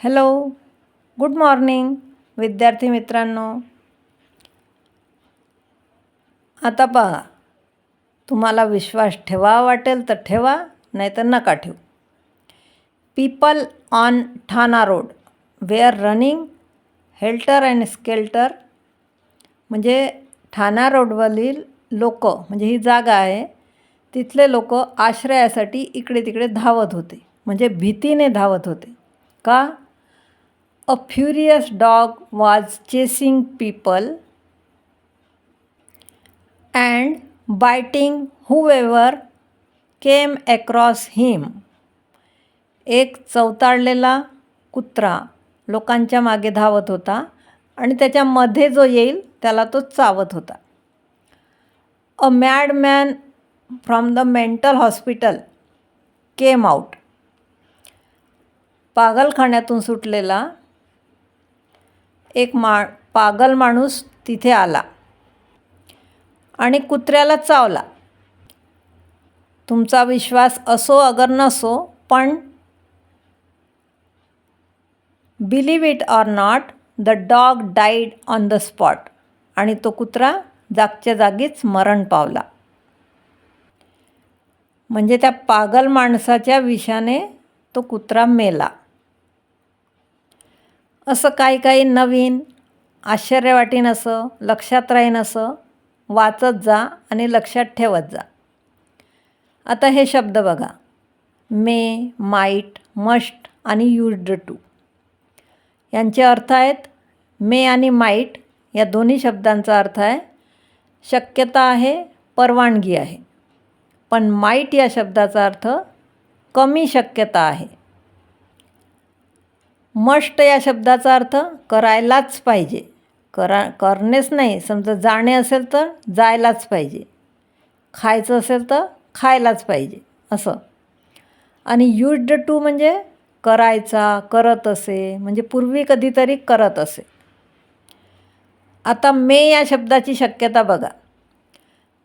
Hello good morning विद्यार्थी मित्रांनो. आता पहा तुम्हाला विश्वास ठेवा वाटेल तर ठेवा नाही तर नका ठेवू. People on Thana road were running helter and skelter म्हणजे ठाणा रोडवरील लोक म्हणजे ही जागा आहे तिथले लोक आश्रयासाठी इकडे तिकडे धावत होते म्हणजे भीतीने धावत होते. का? A furious dog was chasing people and biting whoever came across him एक चवताळलेला कुत्रा लोकांच्या मागे धावत होता आणि त्याच्यामध्ये जो येईल त्याला तो चावत होता. A madman from the mental hospital came out पागलखान्यातून सुटलेला एक मा पागल माणूस तिथे आला आणि कुत्र्याला चावला. तुमचा विश्वास असो अगर नसो पण believe it or not the dog died on the spot आणि तो कुत्रा जागच्या जागीच मरण पावला. म्हणजे त्या पागल माणसाच्या विषाने तो कुत्रा मेला. असं काही काही नवीन आश्चर्य वाटेन असं लक्षात राहीन असं वाचत जा आणि लक्षात ठेवत जा. आता हे शब्द बघा. मे माईट मस्ट आणि युज्ड टू. यांचे अर्थ आहेत मे आणि माईट या दोन्ही शब्दांचा अर्थ आहे शक्यता आहे परवानगी आहे. पण माईट या शब्दाचा अर्थ कमी शक्यता आहे. मस्ट या शब्दाचा अर्थ करायलाच पाहिजे. करा करणेच नाही समजा जाणे असेल तर जायलाच पाहिजे. खायचं असेल तर खायलाच पाहिजे असं. आणि युज्ड टू म्हणजे करायचा करत असे म्हणजे पूर्वी कधीतरी करत असे. आता मे या शब्दाची शक्यता बघा.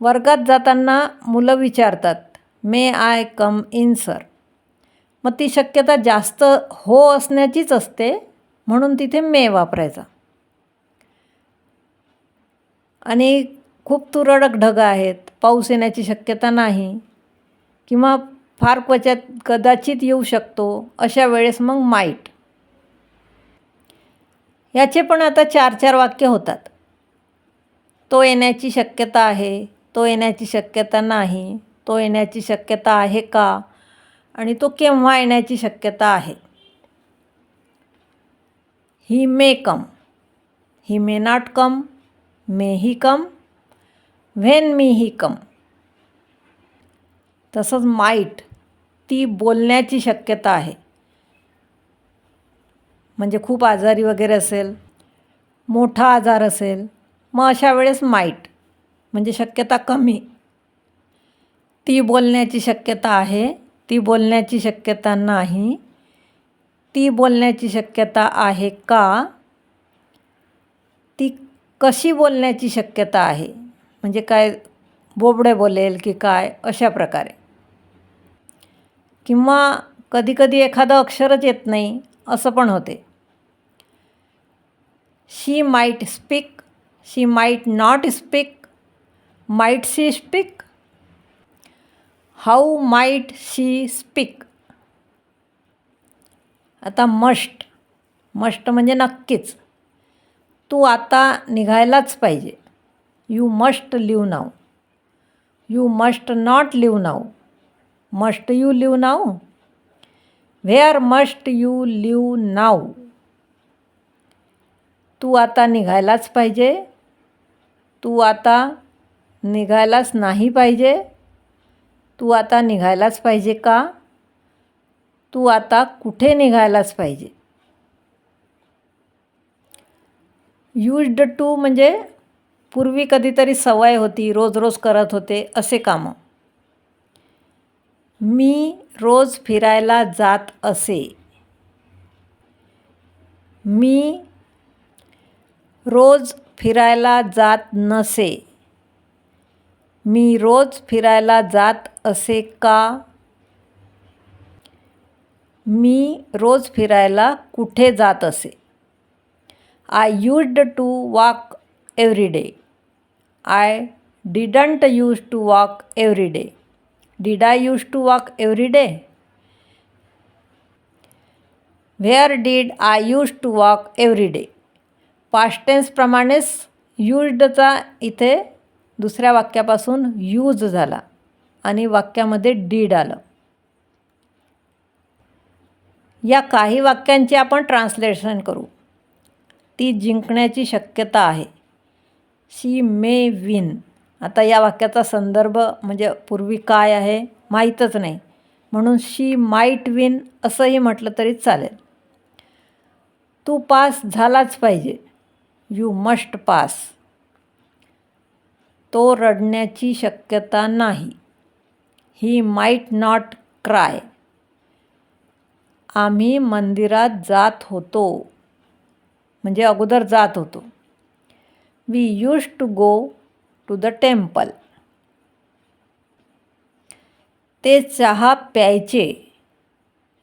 वर्गात जाताना मुलं विचारतात may I come in sir? मग ती शक्यता जास्त हो असण्याचीच असते म्हणून तिथे मे वापरायचा. आणि खूप तुरळक ढगं आहेत पाऊस येण्याची शक्यता नाही किंवा फार क्वचात कदाचित येऊ शकतो अशा वेळेस मग माईट. याचे पण आता चार चार वाक्य होतात. तो येण्याची शक्यता आहे तो येण्याची शक्यता नाही तो येण्याची शक्यता आहे का? आणि तो केव्हा येण्याची शक्यता आहे? He may come he may not come may he come when may he come. तसंच माईट ती बोलण्याची शक्यता आहे. म्हणजे खूप आजारी वगैरे असेल मोठा आजार असेल मग अशा वेळेस माईट म्हणजे शक्यता कमी. ती बोलण्याची शक्यता आहे. ती बोलण्याची शक्यता नाही. ती बोलण्याची शक्यता आहे का? ती कशी बोलण्याची शक्यता आहे? म्हणजे काय बोबडे बोलेल की काय? अशा प्रकारे. किंवा कधीकधी एखादं अक्षरच येत नाही असं पण होते. She might speak she might not speak might she speak how might she speak आता मस्ट मस्ट म्हणजे नक्कीच. तू आता निघायलाच पाहिजे. You must leave now you must not leave now must you leave now where must you leave now तू आता निघायलाच पाहिजे. तू आता निघायलाच नाही पाहिजे. तू आता निघायलाच पाहिजे का? तू आता कुठे निघायलाच पाहिजे? युज्ड टू म्हणजे पूर्वी कधीतरी सवय होती रोज रोज करत होते असे कामं. मी रोज फिरायला जात असे. मी रोज फिरायला जात नसे. मी रोज फिरायला जात असे का? मी रोज फिरायला कुठे जात असे? I used to walk every day I didn't use to walk every day did I use to walk every day where did I use to walk every day पास्टेन्सप्रमाणेच यूज्डचा इथे दुसऱ्या वाक्यापासून यूज झाला आणि वाक्यामध्ये डीड आलं. या काही वाक्यांचे आपण ट्रान्सलेशन करू. ती जिंकण्याची शक्यता आहे. She may win. आता या वाक्याचा संदर्भ म्हणजे पूर्वी काय आहे माहीतच नाही. म्हणून शी माईट विन असंही म्हटलं तरी चालेल. तू पास झालाच पाहिजे. You must pass. तो रडण्याची शक्यता नाही. ही माईट नॉट क्राय आम्ही मंदिरात जात होतो. म्हणजे अगोदर जात होतो. We use to go to the temple ते चहा प्यायचे.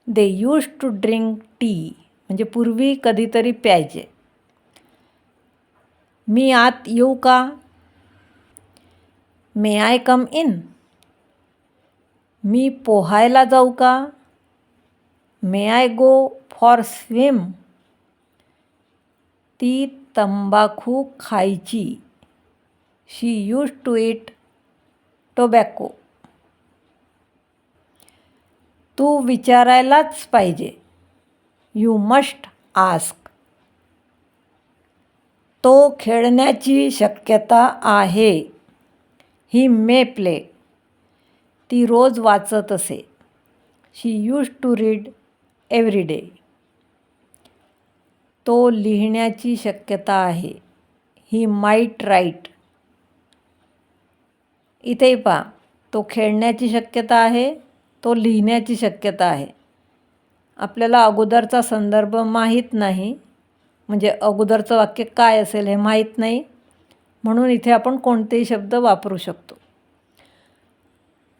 They use to drink tea म्हणजे पूर्वी कधीतरी प्यायचे. मी आत येऊ का? मे आय कम इन मी पोहायला जाऊ का? May I go for swim ती तंबाखू खायची. She use to eat tobacco तू विचारायलाच पाहिजे. यू मस्ट आस्क तो खेळण्याची शक्यता आहे. He may play. ती रोज वाचत असे. She use to read every day. तो लिहिण्याची शक्यता आहे. ही माईट राईट इथेही पहा तो खेळण्याची शक्यता आहे तो लिहिण्याची शक्यता आहे. आपल्याला अगोदरचा संदर्भ माहीत नाही. म्हणजे अगोदरचं वाक्य काय असेल हे माहीत नाही. म्हणून इथे आपण कोणतेही शब्द वापरू शकतो.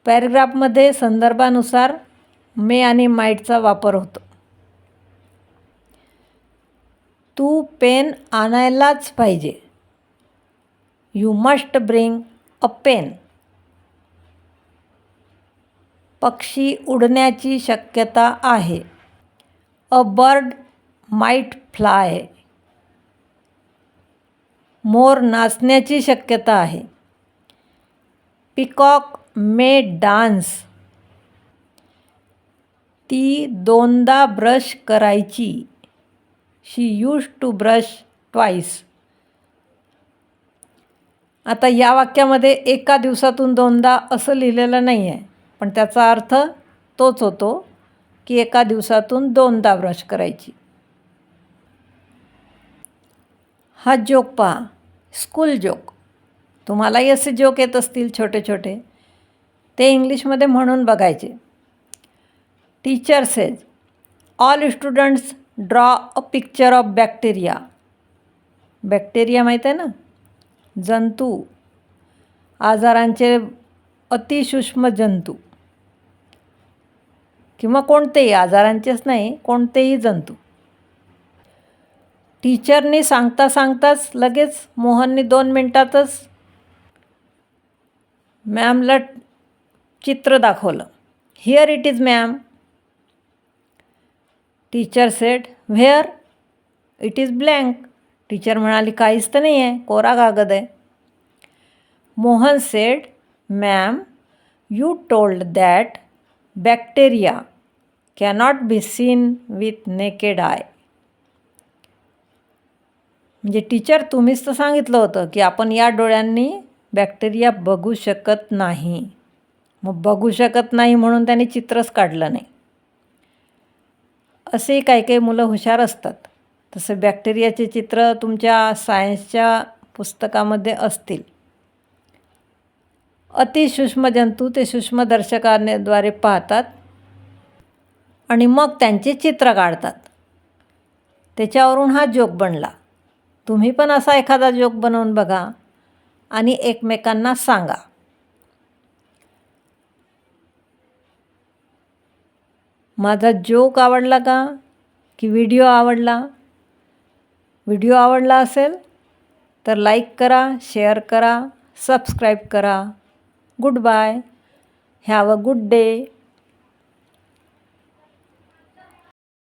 पॅरेग्राफमध्ये संदर्भानुसार मे आणि माईटचा वापर होतो. तू पेन आणायलाच पाहिजे. You must bring a pen. पक्षी उडण्याची शक्यता आहे. A bird might fly. मोर नाचण्याची शक्यता आहे. Peacock may dance. ती दोनदा ब्रश करायची. She use to brush twice. आता या वाक्यामध्ये एका दिवसातून दोनदा असं लिहिलेलं नाही आहे पण त्याचा अर्थ तोच होतो की एका दिवसातून दोनदा ब्रश करायची. हा जोक पहा. School joke. तुम्हालाही असे जोक येत असतील छोटे छोटे. ते इंग्लिशमध्ये म्हणून बघायचे. Teacher says all students draw a picture of bacteria bacteria माहीत आहे ना? जंतू. आजारांचे अतिसूक्ष्म जंतू. किंवा कोणतेही आजारांचेच नाही कोणतेही जंतू. टीचरनी सांगता सांगताच लगेच मोहननी दोन मिनटातच मॅमला चित्र दाखवलं. Here it is ma'am teacher said where it is blank teacher म्हणाली काहीच तर नाही आहे कोरा कागद आहे. Mohan said ma'am you told that bacteria cannot be seen with naked eye म्हणजे टीचर तुम्हीच तर सांगितलं होतं की आपण या डोळ्यांनी बॅक्टेरिया बघू शकत नाही. मग बघू शकत नाही म्हणून त्यांनी चित्रच काढलं नाही. असे काही काही मुलं हुशार असतात. तसे बॅक्टेरियाचे चित्र तुमच्या सायन्सच्या पुस्तकामध्ये असतील. अतिसूक्ष्म जंतू ते सूक्ष्मदर्शकाद्वारे पाहतात आणि मग त्यांचे चित्र काढतात. त्याच्यावरून हा जोक बनला. तुम्ही पण असा एखादा जोक बनवून बघा आणि एकमेकांना सांगा. माझा जोक आवडला का? की व्हिडिओ आवडला? व्हिडिओ आवडला असेल तर लाईक करा शेअर करा सबस्क्राईब करा. Good bye. Have a good day.